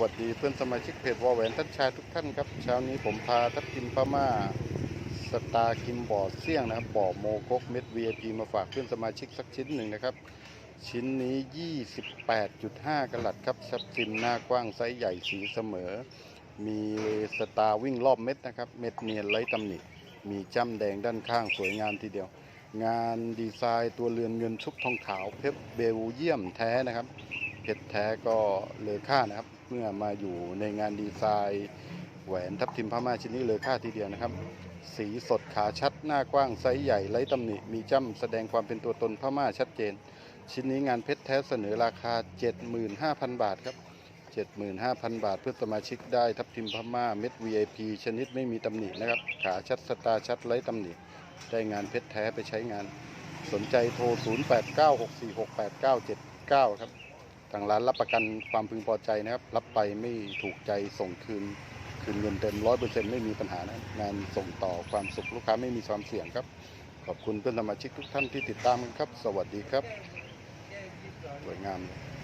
วัสดีเพื่อนสมาชิกเพจวอแหวนทัชชายทุกท่านครับเช้านี้ผมพาทัพทิมพม่าสตาร์กิมบอร์ดเสี่ยงนะครับบ่อโมกกเม็ด VIP มาฝากเพื่อนสมาชิกสักชิ้นหนึ่งนะครับ ชิ้นนี้ 28.5กะลัดครับซับซินหน้ากว้างไซส์ใหญ่สีเสมอ มีสตาร์วิ่งรอบเม็ดนะครับ เม็ดเนียนไร้ตำหนิมีจ้ำแดงด้านข้างสวยงามทีเดียว งานดีไซน์ตัวเรือนเงินชุบทองขาวเพชรเบลเยี่ยมแท้นะครับ เพชรแท้ก็เลอค่านะครับ เมื่อมาอยู่ในงานดีไซน์แหวนทับทิมพม่าชิ้นนี้เลอค่าทีเดียวนะครับ สีสดขาชัดหน้ากว้างไซส์ใหญ่ไร้ตำหนิมีจ้ำแสดงความเป็นตัวตนพม่าชัดเจน ชิ้นนี้งานเพชรแท้เสนอราคา 75,000 บาทครับ75,000 บาทเพื่อสมาชิกได้ทับทิมพม่าเม็ด VIP ชนิดไม่มีตำหนินะครับ ขาชัดสตาชัดไร้ตำหนิ ได้งานเพชรแท้ไปใช้งาน สนใจโทร 0896468979 ครับ ทางร้านรับประกันความพึงพอใจนะครับ รับไปไม่ถูกใจส่งคืน คืนเงินเต็มร้อยเปอร์เซ็นต์ไม่มีปัญหานะงานส่งต่อความสุขลูกค้าไม่มีความเสี่ยงครับ ขอบคุณเพื่อนสมาชิกทุกท่านที่ติดตามครับ สวัสดีครับ สวยงามเลย